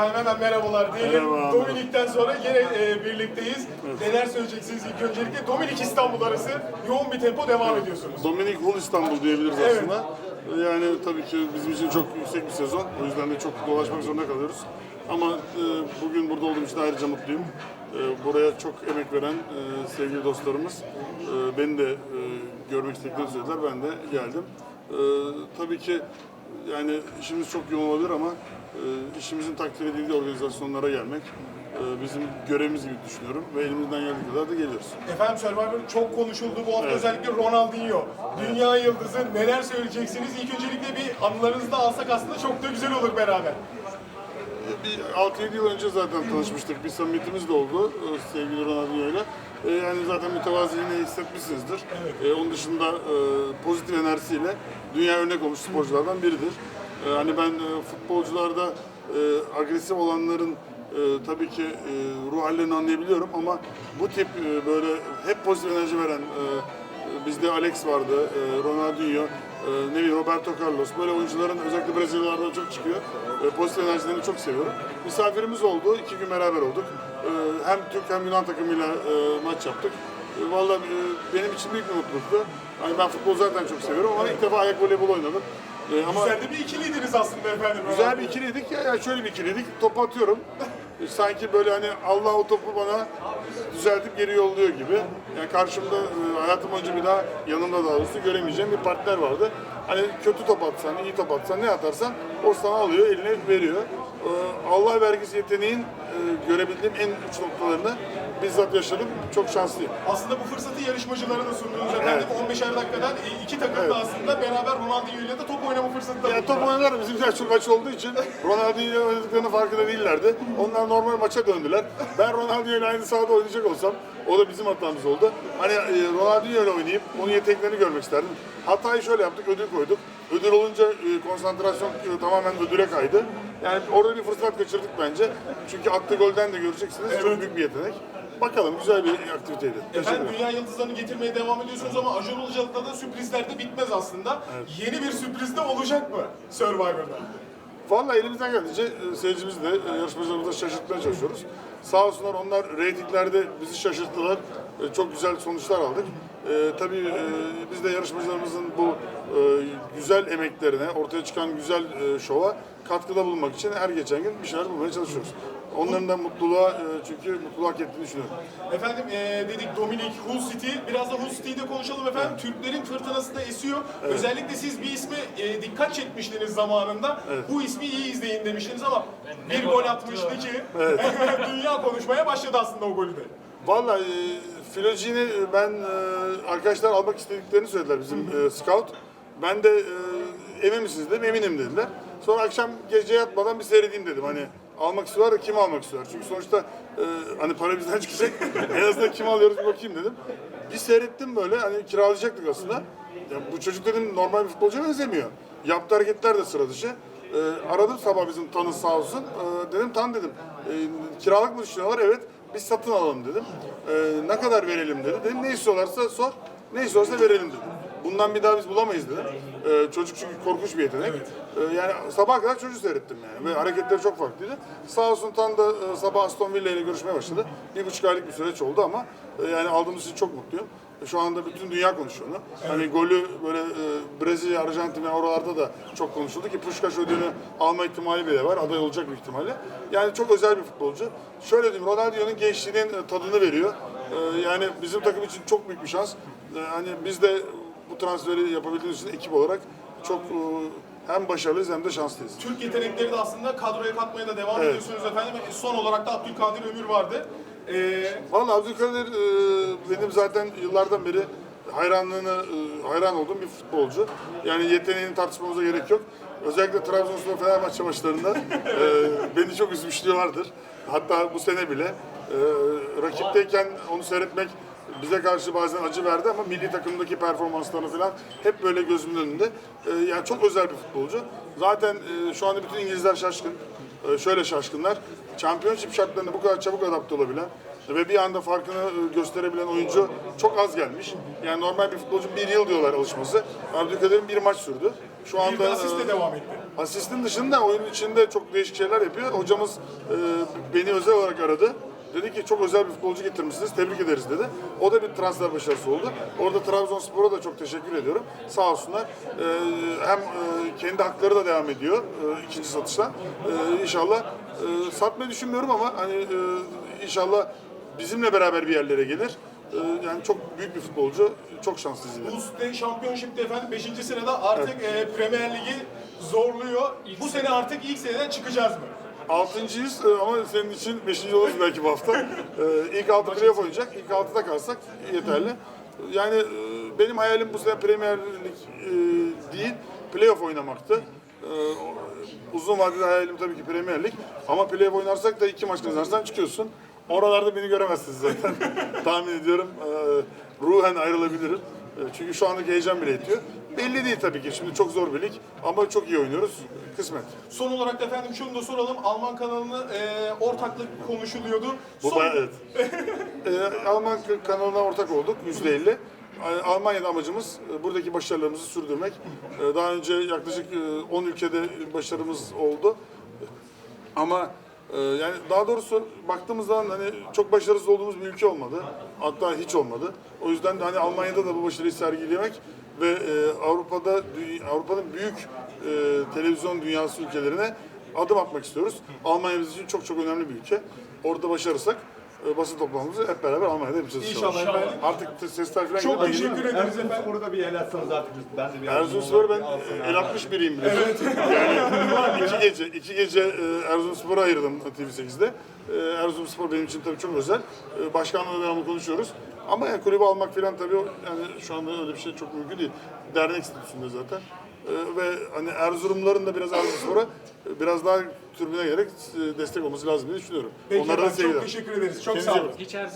Hemen merhabalar diyelim. Merhaba. Dominik'ten sonra yine e, birlikteyiz. Neler söyleyeceksiniz ilk öncelikle? Dominik İstanbul arası yoğun bir tempo devam ediyorsunuz. Dominik Hul İstanbul diyebiliriz Evet. aslında. Yani tabii ki bizim için çok yüksek bir sezon. O yüzden de çok dolaşmak zorunda kalıyoruz. Ama e, bugün burada olduğum için ayrıca mutluyum. E, buraya çok emek veren e, sevgili dostlarımız e, beni de e, görmek istediklerini söylediler. Ben de geldim. E, tabii ki yani işimiz çok yoğun olabilir ama işimizin takdir edildiği organizasyonlara gelmek e, bizim görevimiz gibi düşünüyorum ve elimizden geldiği kadar da geliyoruz. Efendim Survivor çok konuşuldu bu hafta Evet. özellikle Ronaldinho. Dünya yıldızı neler söyleyeceksiniz? İlk öncelikle bir anılarınızı da alsak aslında çok da güzel olur beraber. Bir 6-7 yıl önce zaten tanışmıştık. Bir samimiyetimiz de oldu e, sevgili Ronaldinho'yla. E, Yani zaten mütevaziliğini hissetmişsinizdir. E, onun dışında pozitif enerjisiyle dünya örnek olmuş sporculardan biridir. E, hani ben e, futbolcularda e, agresif olanların e, tabii ki e, ruh hallerini anlayabiliyorum ama bu tip e, böyle hep pozitif enerji veren e, Bizde Alex vardı, e, Ronaldinho, e, ne bileyim Roberto Carlos. Böyle oyuncuların özellikle Brezilyalarda çok çıkıyor. E, Pozitif enerjilerini çok seviyorum. Misafirimiz oldu, iki gün beraber olduk. E, Hem Türk hem Yunan takımıyla e, maç yaptık. E, Vallahi e, benim için büyük bir mutluluktu. Yani ben futbol zaten çok seviyorum ama ilk defa ayak voleybol oynadım. E, Ama Güzel de bir ikiliydiniz aslında efendim. Güzel bir ikiliydik ya, ya şöyle bir ikiliydik. Topu atıyorum. E, Sanki böyle hani Allah o topu bana düzeltip geri yolluyor gibi. Yani karşımda e, hayatım boyunca bir daha yanımda daha doğrusu göremeyeceğim bir partner vardı. Hani kötü top atsan, iyi top atsan, ne atarsan o sana alıyor, eline veriyor. E, Allah vergisi yeteneğin e, görebildiğim en uç noktalarını bizzat yaşadım. Çok şanslıyım. Aslında bu fırsatı yarışmacılara da sundunuz efendim. 15'er dakikadan e, iki takım da aslında beraber Ronaldinho ile de top oynama fırsatı da Ya top oynadılar bizimkiler çok maç olduğu için Ronaldinho ile oynadıklarının farkında değillerdi. Onlar normal maça döndüler. Ben Ronaldinho ile aynı sahada oynayacak olsam o da bizim hatamız oldu. Hani e, Ronaldinho ile oynayıp onun yeteneklerini görmek isterdim. Hatayı şöyle yaptık, ödül koyduk. Ödül olunca e, konsantrasyon e, tamamen ödüle kaydı. Yani orada bir fırsat kaçırdık bence. Çünkü attığı golden de göreceksiniz. Çok büyük bir yetenek. Bakalım güzel bir aktiviteydi. Efendim dünya yıldızlarını getirmeye devam ediyorsunuz ama Acun Ilıcalı'da da sürprizler de bitmez aslında. Yeni bir sürpriz de olacak mı Survivor'da? Vallahi elimizden geldiğince e, e, yarışmacılarımızı da şaşırtmaya çalışıyoruz. Sağ olsunlar onlar reytinglerde bizi şaşırttılar. E, Çok güzel sonuçlar aldık. E, tabii e, biz de yarışmacılarımızın bu e, güzel emeklerine, ortaya çıkan güzel e, şova katkıda bulunmak için her geçen gün bir şeyler bulmaya çalışıyoruz. Onların da mutluluğa, e, çünkü mutluluğa hak ettiğini düşünüyorum. Efendim eee, dedik Dominik, Hull City. Biraz da Hull City'de konuşalım efendim. Türklerin fırtınası da esiyor. Özellikle siz bir isme eee, dikkat çekmiştiniz zamanında. Bu ismi iyi izleyin demiştiniz ama bir gol atmıştı ki dünya konuşmaya başladı aslında o golü de. Vallahi e, Filogini ben e, arkadaşlar almak istediklerini söylediler bizim e, scout. Ben de e, emin misiniz dedim, eminim dediler. Sonra akşam gece yatmadan bir seyredeyim dedim. Hani almak istiyorlar kim almak istiyor? Çünkü sonuçta e, hani para bizden çıkacak. en azından kim alıyoruz bir bakayım dedim. Bir seyrettim böyle hani kiralayacaktık aslında. Ya bu çocuk dedim normal bir futbolcuya benzemiyor. Yaptığı hareketler de sıra dışı. Aradım sabah bizim tanı sağ olsun. Dedim tan dedim. Kiralık mı düşünüyorlar? Evet. Biz satın alalım dedim. E, ne kadar verelim dedi. Dedim ne istiyorlarsa sor. Ne istiyorlarsa verelim dedim. Bundan bir daha biz bulamayız dedim. E, çocuk çünkü korkunç bir yetenek. E, yani sabah kadar çocuğu seyrettim yani. Ve hareketleri çok farklıydı. Sağ olsun Tan da e, sabah Aston Villa ile görüşmeye başladı. Bir buçuk aylık bir süreç oldu ama e, yani aldığımız için çok mutluyum. Şu anda bütün dünya konuşuyor onu. Hani golü böyle e, Brezilya, Arjantin ve oralarda da çok konuşuldu ki Puşkaş ödülünü alma ihtimali bile var. Aday olacak bir ihtimalle. Yani çok özel bir futbolcu. Şöyle diyeyim Ronaldinho'nun gençliğinin e, tadını veriyor. E, yani bizim takım için çok büyük bir şans. E, hani biz de bu transferi yapabildiğimiz için ekip olarak çok e, hem başarılıyız hem de şanslıyız. Türk yetenekleri de aslında kadroya katmaya da devam Evet. ediyorsunuz efendim. E, Son olarak da Abdülkadir Ömür vardı. Eee Vallahi Abdülkadir e, benim zaten yıllardan beri hayranlığını hayran olduğum bir futbolcu. Yani yeteneğini tartışmamıza gerek yok. Özellikle Trabzonspor Fenerbahçe maçlarında e, beni çok üzmüşlüğü Hatta bu sene bile e, rakipteyken onu seyretmek bize karşı bazen acı verdi ama milli takımdaki performanslarını falan hep böyle gözümün önünde. E, yani çok özel bir futbolcu. Zaten e, şu anda bütün İngilizler şaşkın. E, şöyle şaşkınlar. Championship şartlarına bu kadar çabuk adapte olabilen ve bir anda farkını e, gösterebilen oyuncu çok az gelmiş. Yani normal bir futbolcu bir yıl diyorlar alışması. Abdülkadir'in bir maç sürdü. Şu bir anda de asistle e, devam etti. Asistin dışında oyunun içinde çok değişik şeyler yapıyor. Hocamız e, beni özel olarak aradı. Dedi ki çok özel bir futbolcu getirmişsiniz, tebrik ederiz dedi. O da bir transfer başarısı oldu. Orada Trabzonspor'a da çok teşekkür ediyorum. Sağ olsunlar. E, hem e, kendi hakları da devam ediyor e, ikinci satışta. E, inşallah e, satmayı düşünmüyorum ama hani e, inşallah bizimle beraber bir yerlere gelir. E, yani çok büyük bir futbolcu, çok şanslı izledim. Ulus'ta Şampiyonşip'te efendim 5. sırada artık e, Premier Ligi zorluyor. Bu sene artık ilk seneden çıkacağız mı? Altıncıyız e, ama senin için beşinci oluruz belki bu hafta. E, İlk altı playoff oynayacak. İlk altıda kalsak yeterli. Yani e, benim hayalim bu sene Premier Lig e, değil, playoff oynamaktı. E, Uzun vadeli hayalim tabii ki Premier Lig. Ama playoff oynarsak da iki maç kazanırsan çıkıyorsun. Oralarda beni göremezsiniz zaten. Tahmin ediyorum e, ruhen ayrılabilirim. E, Çünkü şu andaki heyecan bile yetiyor. Belli değil tabii ki. Şimdi çok zor bir lig ama çok iyi oynuyoruz. Kısmet. Son olarak da efendim şunu da soralım. Alman kanalını e, ortaklık konuşuluyordu. Bu Son- bayağı evet. Ee, Alman kanalına ortak olduk yüzde elli. Almanya'da amacımız e, buradaki başarılarımızı sürdürmek. Ee, Daha önce yaklaşık e, 10 ülkede başarımız oldu. Ama e, yani daha doğrusu baktığımız zaman hani çok başarısız olduğumuz bir ülke olmadı. Hatta hiç olmadı. O yüzden de hani Almanya'da da bu başarıyı sergilemek ve e, Avrupa'da Avrupa'nın büyük e, televizyon dünyası ülkelerine adım atmak istiyoruz. Almanya bizim için çok çok önemli bir ülke. Orada başarırsak e, basın toplantımızı hep beraber Almanya'da yapacağız inşallah. İnşallah efendim. Artık sesler falan Çok teşekkür ederiz efendim. Erzurumspor'u da bir el atsanız artık ben de bir Erzurumspor'u ben e, el atmış biriyim biliyorsun. Yani iki gece, iki gece e, Erzurumspor'a ayırdım TV8'de. E, Erzurumspor benim için tabii çok özel. E, Başkanla devamlı konuşuyoruz. Ama yani kulübü almak falan tabii o- yani şu anda öyle bir şey çok mümkün değil. Dernek statüsünde zaten. E, ve hani Erzurumluların da biraz Erzurumspor'a e, biraz daha türbüne gerek e, destek olması lazım diye düşünüyorum. Peki Onlara da efendim, çok sevgiler. teşekkür ederiz. Çok Kendinize sağ olun. bakın. Hiç Erzurum